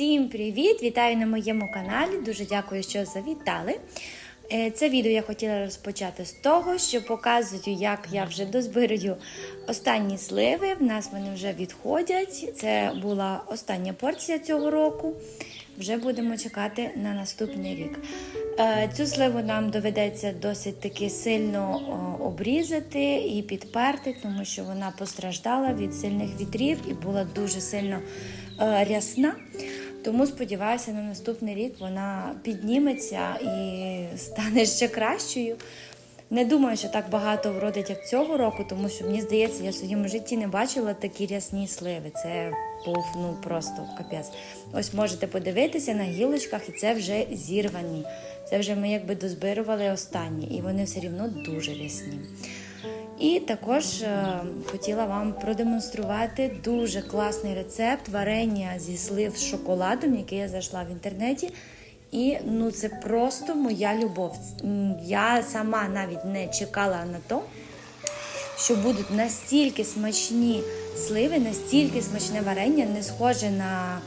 Всім привіт! Вітаю на моєму каналі. Дуже дякую, що завітали. Е, Це відео я хотіла розпочати з того, що показую, як я вже дозбираю останні сливи. В нас вони вже відходять. Це була остання порція цього року. Вже будемо чекати на наступний рік. Е, Цю сливу нам доведеться досить таки сильно обрізати і підперти, тому що вона постраждала від сильних вітрів і була дуже сильно е, рясна. Тому сподіваюся, на наступний рік вона підніметься і стане ще кращою. Не думаю, що так багато вродить, як цього року, тому що мені здається, я в своєму житті не бачила такі рясні сливи. Це був ну просто капець. Ось можете подивитися на гілочках, і це вже зірвані. Це вже ми якби дозбирували останні, і вони все рівно дуже рясні. І також е, хотіла вам продемонструвати дуже класний рецепт варення зі слив з шоколадом, який я зайшла в інтернеті. І ну це просто моя любов. Я сама навіть не чекала на то, що будуть настільки смачні сливи, настільки смачне варення, не схоже на,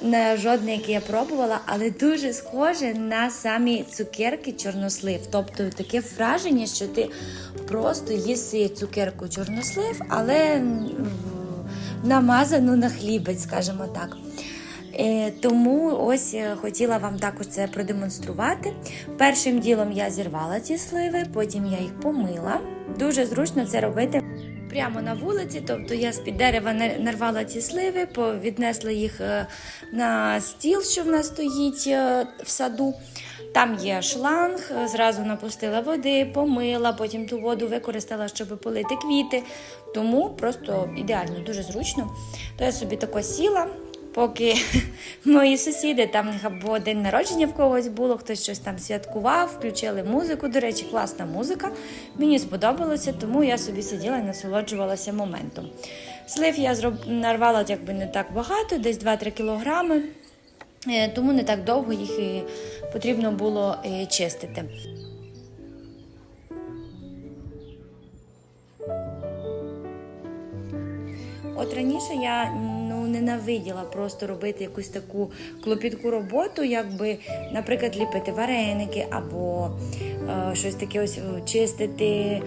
на жодне, яке я пробувала, але дуже схоже на самі цукерки чорнослив. Тобто таке враження, що ти просто їси цукерку чорнослив, але намазану на хлібець, скажімо так. Е, Тому ось е, хотіла вам також це продемонструвати. Першим ділом я зірвала ці сливи, потім я їх помила. Дуже зручно це робити прямо на вулиці. Тобто я з-під дерева на- нарвала ці сливи, віднесла їх е, на стіл, що в нас стоїть е, в саду. Там є шланг, е, зразу напустила води, помила, потім ту воду використала, щоб полити квіти. Тому просто ідеально, дуже зручно. То я собі тако сіла, поки мої сусіди, там або день народження в когось було, хтось щось там святкував, включили музику. До речі, класна музика. Мені сподобалося, тому я собі сиділа і насолоджувалася моментом. Слив я зроб... нарвала якби не так багато, десь 2-3 кілограми. Е, Тому не так довго їх і потрібно було е, чистити. От раніше я ненавиділа просто робити якусь таку клопітку роботу, якби, наприклад, ліпити вареники або е, щось таке ось чистити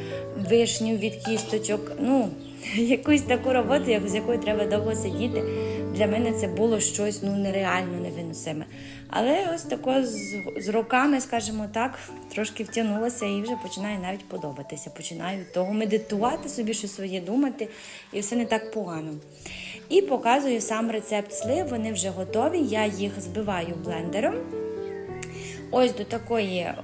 вишню від кісточок. Ну, якусь таку роботу, як, з якою треба довго сидіти. Для мене це було щось ну нереально невиносиме. Але ось тако з, з роками, скажімо так, трошки втягнулася і вже починає навіть подобатися. Починаю того медитувати собі, щось своє думати, і все не так погано. І показую сам рецепт слив. Вони вже готові. Я їх збиваю блендером. Ось до такої е,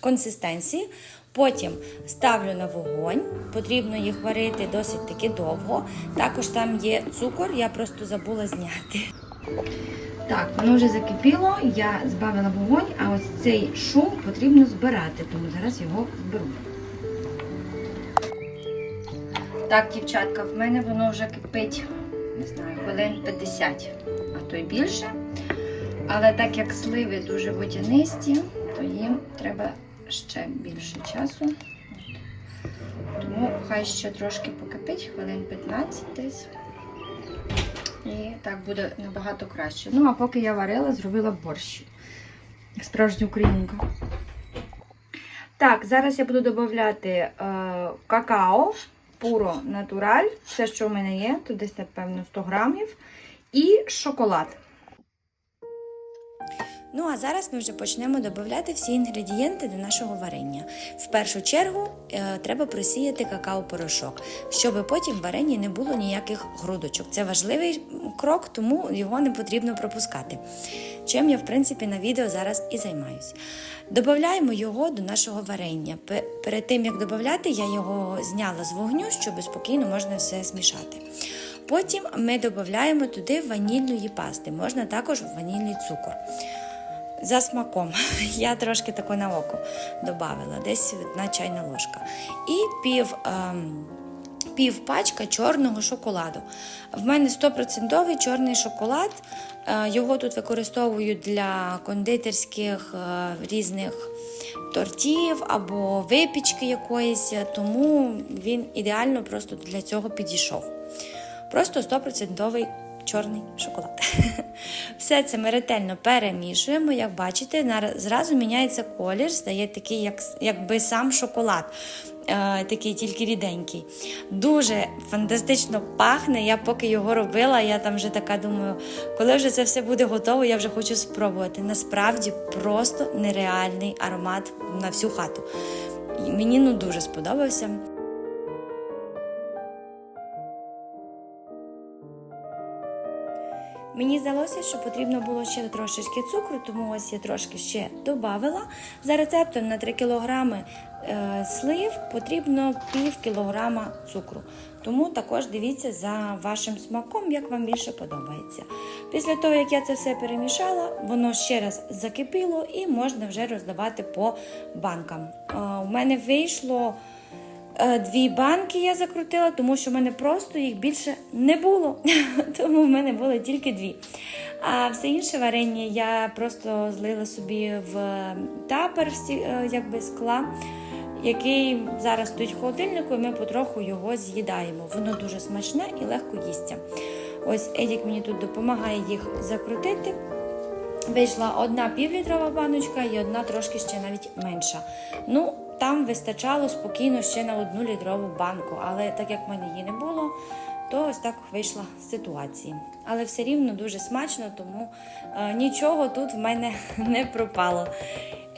консистенції. Потім ставлю на вогонь, потрібно їх варити досить таки довго. Також там є цукор, я просто забула зняти. Так, воно вже закипіло, я збавила вогонь, а ось цей шум потрібно збирати, тому зараз його зберу. Так, дівчатка, в мене воно вже кипить, не знаю, хвилин 50, а то й більше. Але так як сливи дуже водянисті, то їм треба ще більше часу. Тому хай ще трошки покипить, хвилин 15 десь. І так буде набагато краще. Ну, а поки я варила, зробила борщ. Як справжня українка. Так, зараз я буду додати е, какао, пуро натураль, все, що в мене є, тут десь, напевно, 100 грамів, і шоколад. Ну, а зараз ми вже почнемо додати всі інгредієнти до нашого варення. В першу чергу е, треба просіяти какао-порошок, щоб потім в варенні не було ніяких грудочок. Це важливий крок, тому його не потрібно пропускати. Чим я, в принципі, на відео зараз і займаюсь. Додаємо його до нашого варення. Перед тим, як додати, я його зняла з вогню, щоб спокійно можна все змішати. Потім ми додаємо туди ванільної пасти, можна також ванільний цукор. За смаком. Я трошки тако на око додавила, десь одна чайна ложка. І пів, ем, пів пачка чорного шоколаду. В мене 100% чорний шоколад. Е, Його тут використовують для кондитерських е, різних тортів або випічки якоїсь, тому він ідеально просто для цього підійшов. Просто 100% чорний шоколад. Все це ми ретельно перемішуємо. Як бачите, зразу міняється колір, стає такий, як, якби сам шоколад. Е, такий тільки ріденький. Дуже фантастично пахне. Я поки його робила, я там вже така думаю, коли вже це все буде готово, я вже хочу спробувати. Насправді просто нереальний аромат на всю хату. І Мені ну дуже сподобався. Мені здалося, що потрібно було ще трошечки цукру, тому ось я трошки ще додавила. За рецептом на 3 кг е, слив потрібно пів кілограма цукру. Тому також дивіться за вашим смаком, як вам більше подобається. Після того, як я це все перемішала, воно ще раз закипіло і можна вже роздавати по банкам. Е, У мене вийшло. Е, Дві банки я закрутила, тому що в мене просто їх більше не було. Тому в мене було тільки дві. А все інше варення я просто злила собі в тапер е, якби скла, який зараз стоїть в холодильнику, і ми потроху його з'їдаємо. Воно дуже смачне і легко їсться. Ось Едік мені тут допомагає їх закрутити. Вийшла одна півлітрова баночка і одна трошки ще навіть менша. Ну, там вистачало спокійно ще на одну літрову банку, але так як в мене її не було, то ось так вийшла ситуація. Але все рівно дуже смачно, тому е, нічого тут в мене не пропало.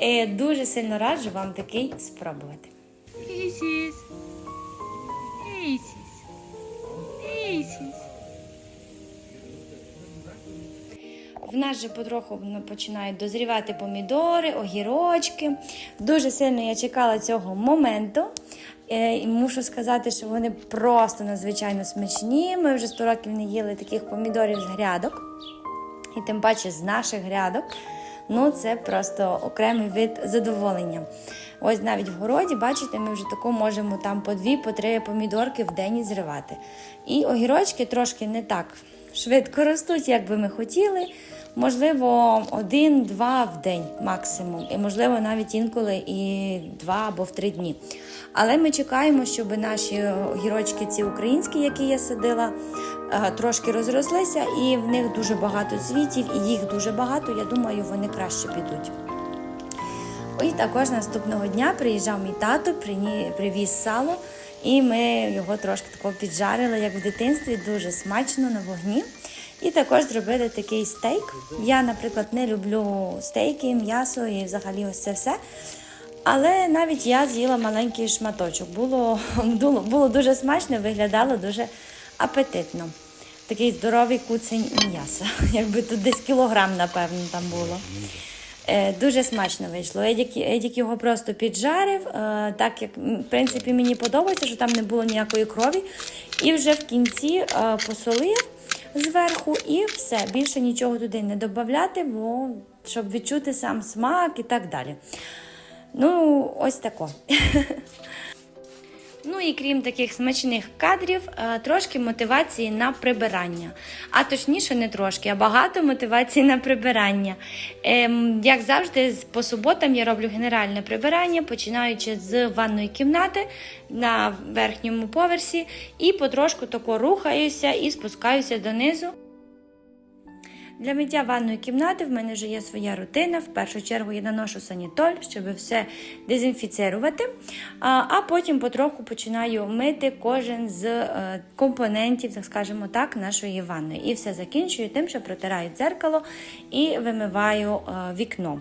Е, дуже сильно раджу вам такий спробувати. Isis. Isis. Isis. В нас же потроху починають дозрівати помідори, огірочки. Дуже сильно я чекала цього моменту. Е, І мушу сказати, що вони просто надзвичайно смачні. Ми вже 100 років не їли таких помідорів з грядок. І тим паче з наших грядок. Ну, це просто окремий вид задоволення. Ось навіть в городі, бачите, ми вже тако можемо там по дві, по три помідорки в день зривати. І огірочки трошки не так швидко ростуть, як би ми хотіли. Можливо, один-два в день максимум, і можливо навіть інколи і два або в три дні. Але ми чекаємо, щоб наші огірочки, ці українські, які я садила, е, трошки розрослися, і в них дуже багато цвітів, і їх дуже багато. Я думаю, вони краще підуть. І також наступного дня приїжджав мій тато, привіз сало, і ми його трошки тако піджарили, як в дитинстві, дуже смачно на вогні. І також зробили такий стейк. Я, наприклад, не люблю стейки, м'ясо і взагалі ось це все. Але навіть я з'їла маленький шматочок. Було, було дуже смачно, виглядало дуже апетитно. Такий здоровий куцень м'яса. Якби тут десь кілограм, напевно, там було. Е, Дуже смачно вийшло. Едік, Едік його просто піджарив, е, так як в принципі мені подобається, що там не було ніякої крові. І вже в кінці е, посолив зверху і все. Більше нічого туди не додати, бо щоб відчути сам смак і так далі. Ну, ось тако. Ну і крім таких смачних кадрів, е, трошки мотивації на прибирання. А точніше, не трошки, а багато мотивації на прибирання. Ем, як завжди, по суботам я роблю генеральне прибирання, починаючи з ванної кімнати на верхньому поверсі, і потрошку тако рухаюся і спускаюся донизу. Для миття ванної кімнати в мене вже є своя рутина. В першу чергу я наношу санітоль, щоб все дезінфіцирувати. А, а потім потроху починаю мити кожен з е, компонентів, так скажімо так, нашої ванної. І все закінчую тим, що протираю дзеркало і вимиваю е, вікно.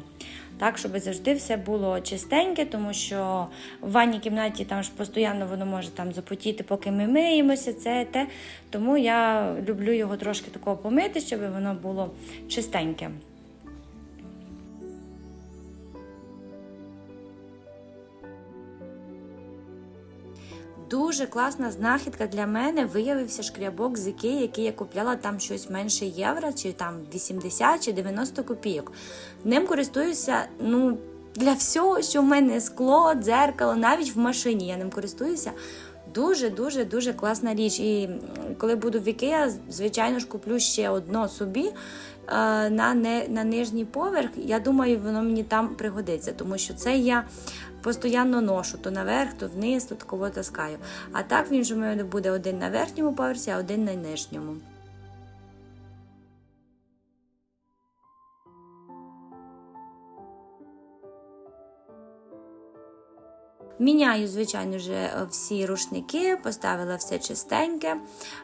Так, щоб завжди все було чистеньке, тому що в ванній кімнаті там ж постійно воно може там запотіти, поки ми миємося, це те. Тому я люблю його трошки такого помити, щоб воно було чистеньке. Дуже класна знахідка для мене виявився шкрябок з Ікеї, який я купляла там щось менше євро, чи там 80 чи 90 копійок. Ним користуюся, ну. Для всього, що в мене скло, дзеркало, навіть в машині я ним користуюся. Дуже, дуже, класна річ. І коли буду в Ікеа, звичайно ж куплю ще одно собі е, на, не, на нижній поверх. Я думаю, воно мені там пригодиться, тому що це я постійно ношу то наверх, то вниз, то такого таскаю. А так він же в мене буде один на верхньому поверсі, а один на нижньому. Міняю, звичайно ж, е, всі рушники, поставила все чистеньке.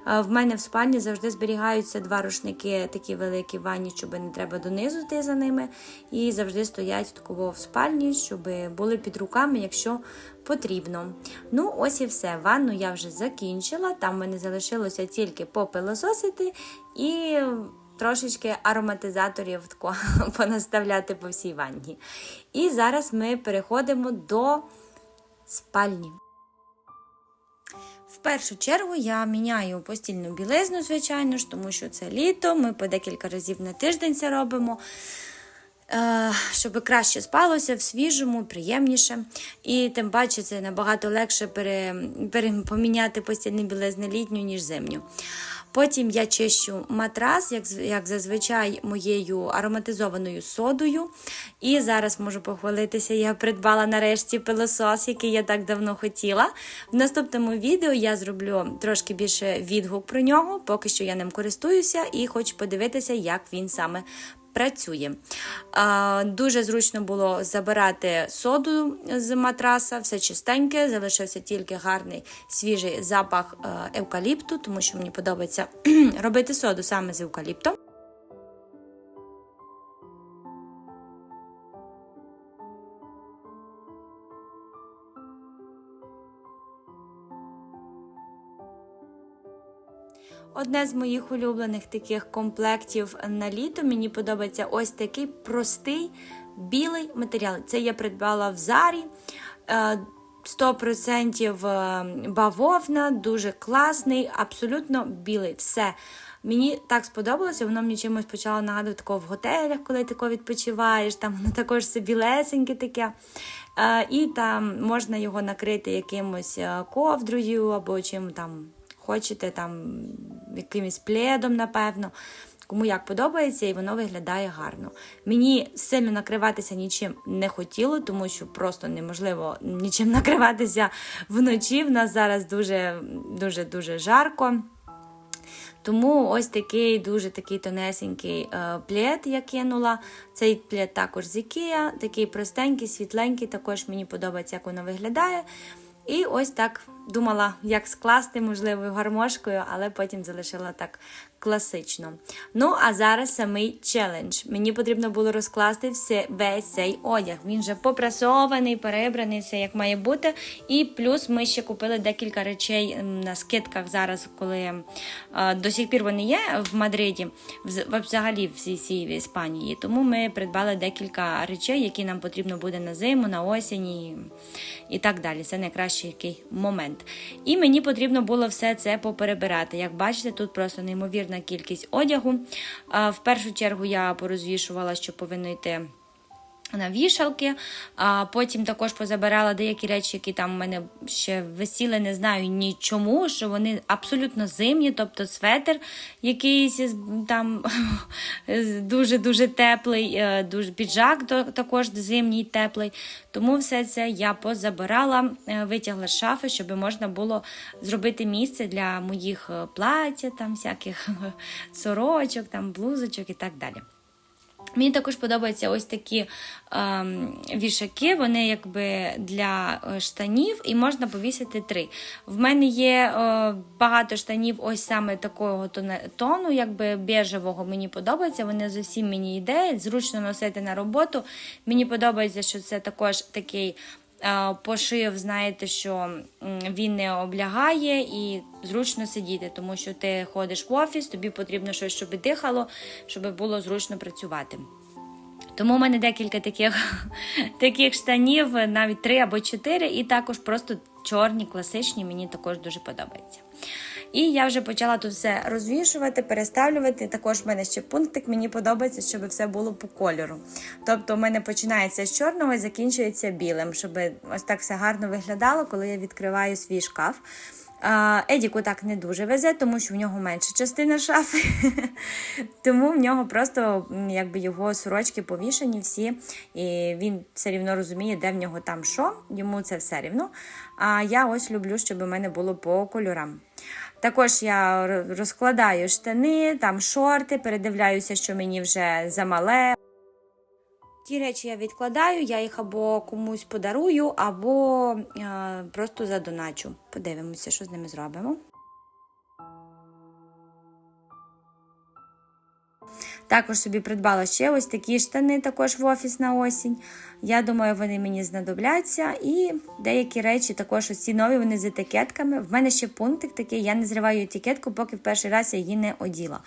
Е, В мене в спальні завжди зберігаються два рушники, такі великі ванні, щоб не треба донизу йти за ними. І завжди стоять такого в спальні, щоб були під руками, якщо потрібно. Ну, ось і все. Ванну я вже закінчила. Там в мене залишилося тільки попилососити і трошечки ароматизаторів тако понаставляти по всій ванні. І зараз ми переходимо до спальні. В першу чергу я міняю постільну білизну, звичайно ж, тому що це літо. Ми по декілька разів на тиждень це робимо. Е, Щоб краще спалося в свіжому, приємніше. І тим паче це набагато легше пере, пере, поміняти постільну білизну літню, ніж зимню. Потім я чищу матрас, як, як зазвичай, моєю ароматизованою содою. І зараз можу похвалитися, я придбала нарешті пилосос, який я так давно хотіла. В наступному відео я зроблю трошки більше відгук про нього. Поки що я ним користуюся і хочу подивитися, як він саме працює. Дуже зручно було забирати соду з матраса, все чистеньке, залишився тільки гарний свіжий запах е, евкаліпту, тому що мені подобається робити соду саме з евкаліптом. Одне з моїх улюблених таких комплектів на літо. Мені подобається ось такий простий білий матеріал. Це я придбала в Зарі. Е, 100% бавовна, дуже класний, абсолютно білий. Все. Мені так сподобалося, воно мені чимось почало нагадувати такого в готелях, коли тако відпочиваєш, там воно також все білесеньке таке. Е, і там можна його накрити якимось е, ковдрою або чим там хочете, там якимось пледом, напевно. Кому як подобається, і воно виглядає гарно. Мені сильно накриватися нічим не хотіло, тому що просто неможливо нічим накриватися вночі. В нас зараз дуже дуже жарко. Тому ось такий дуже такий тонесенький е, плед я кинула. Цей плед також з Ікеа, такий простенький, світленький, також мені подобається, як воно виглядає. І ось так думала, як скласти, можливо, гармошкою, але потім залишила так класично. Ну, а зараз самий челендж. Мені потрібно було розкласти весь цей одяг. Він вже попрасований, перебраний, все як має бути. І плюс ми ще купили декілька речей на скидках зараз, коли е, до сих пір вони є в Мадриді, взагалі в всій всій Іспанії. Тому ми придбали декілька речей, які нам потрібно буде на зиму, на осінь і, і так далі. Це найкращий який момент. І мені потрібно було все це поперебирати. Як бачите, тут просто неймовірна кількість одягу. В першу чергу я порозвішувала, що повинно йти. На вішалки, а потім також позабирала деякі речі, які там у мене ще висіли, не знаю ні чому, що вони абсолютно зимні, тобто светр якийсь там дуже-дуже теплий, е, дуже піджак також зимній теплий. Тому все це я позабирала, е, витягла з шафи, щоб можна було зробити місце для моїх е, плаття, там всяких сорочок, там блузочок і так далі. Мені також подобаються ось такі ем, вішаки, вони якби для е, штанів, і можна повісити три. В мене є е, багато штанів, ось саме такого тону, якби бежевого мені подобається. Вони зовсім мені йде, зручно носити на роботу. Мені подобається, що це також такий. Е, Пошив, знаєте, що він не облягає і зручно сидіти, тому що ти ходиш в офіс, тобі потрібно щось, щоб дихало, щоб було зручно працювати. Тому в мене декілька таких, таких штанів, навіть три або чотири, і також просто чорні, класичні, мені також дуже подобаються. І я вже почала тут все розвішувати, переставлювати. Також в мене ще пунктик, мені подобається, щоб все було по кольору. Тобто, у мене починається з чорного і закінчується білим, щоб ось так все гарно виглядало, коли я відкриваю свій шкаф. Едіку так не дуже везе, тому що в нього менша частина шафи. тому в нього просто якби його сорочки повішані всі, і він все рівно розуміє, де в нього там що. Йому це все рівно. А я ось люблю, щоб у мене було по кольорам. Також я розкладаю штани, там шорти, передивляюся, що мені вже замале. Ті речі я відкладаю, я їх або комусь подарую, або е, просто задоначу. Подивимося, що з ними зробимо. Також собі придбала ще ось такі штани, також в офіс на осінь. Я думаю, вони мені знадобляться. І деякі речі, також ось ці нові, вони з етикетками. В мене ще пунктик такий, я не зриваю етикетку, поки в перший раз я її не оділа.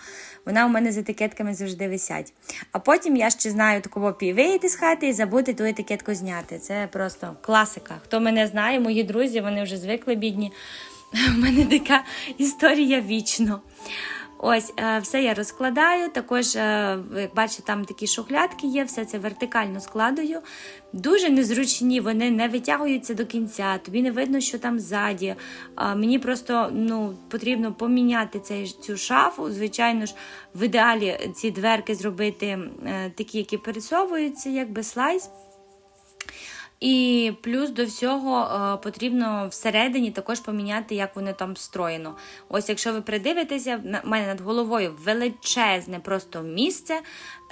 Вона у мене з етикетками завжди висять. А потім я ще знаю такого вийти з хати і забути ту етикетку зняти. Це просто класика. Хто мене знає, мої друзі, вони вже звикли бідні. У мене така історія вічно. Ось, е, все я розкладаю. Також, е, як бачите, там такі шухлядки є, все це вертикально складую. Дуже незручні, вони не витягуються до кінця, тобі не видно, що там ззаді. Мені просто ну, потрібно поміняти цей, цю шафу. Звичайно ж, в ідеалі ці дверки зробити е, такі, які пересовуються, якби слайс. І плюс до всього е, потрібно всередині також поміняти, як воно там встроєно. Ось, якщо ви придивитеся, в мене над головою величезне просто місце,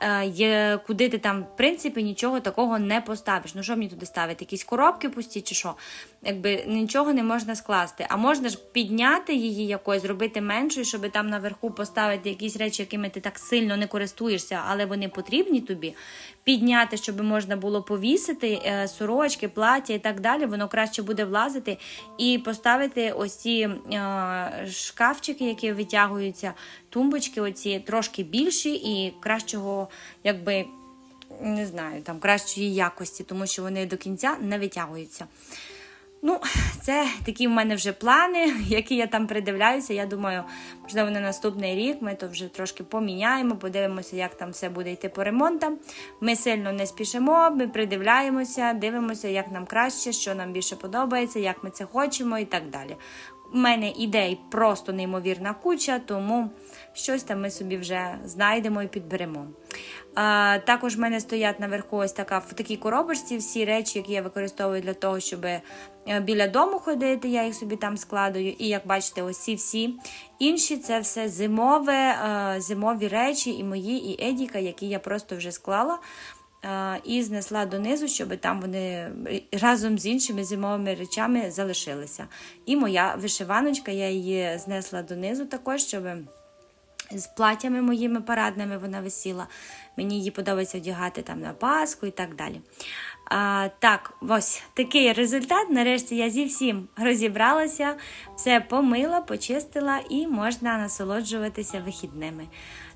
е, куди ти там, в принципі, нічого такого не поставиш. Ну, що мені туди ставити? Якісь коробки пусті чи що? Якби нічого не можна скласти. А можна ж підняти її якось, зробити меншою, щоб там наверху поставити якісь речі, якими ти так сильно не користуєшся, але вони потрібні тобі. Підняти, щоб можна було повісити е, сорочки, плаття і так далі, воно краще буде влазити. І поставити ось ці е, шкафчики, які витягуються, тумбочки, оці трошки більші і кращого, якби. Не знаю, там кращої якості, тому що вони до кінця не витягуються. Ну, це такі в мене вже плани, які я там придивляюся. Я думаю, можливо, на наступний рік ми то вже трошки поміняємо, подивимося, як там все буде йти по ремонтам. Ми сильно не спішимо, ми придивляємося, дивимося, як нам краще, що нам більше подобається, як ми це хочемо і так далі. У мене ідей просто неймовірна куча, тому щось там ми собі вже знайдемо і підберемо. А, також в мене стоять наверху ось така в такій коробочці всі речі, які я використовую для того, щоб е, біля дому ходити. Я їх собі там складую. І як бачите, ось ці всі інші це все зимове, е, зимові речі, і мої, і Едіка, які я просто вже склала. І знесла донизу, щоб там вони разом з іншими зимовими речами залишилися. І моя вишиваночка, я її знесла донизу також, щоб з платтями моїми парадними вона висіла. Мені її подобається вдягати там на Пасху і так далі. А, так, ось такий результат. Нарешті я зі всім розібралася, все помила, почистила і можна насолоджуватися вихідними.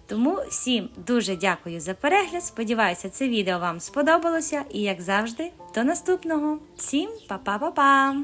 Тому всім дуже дякую за перегляд. Сподіваюся, це відео вам сподобалося. І, як завжди, до наступного. Всім па-па-па-па!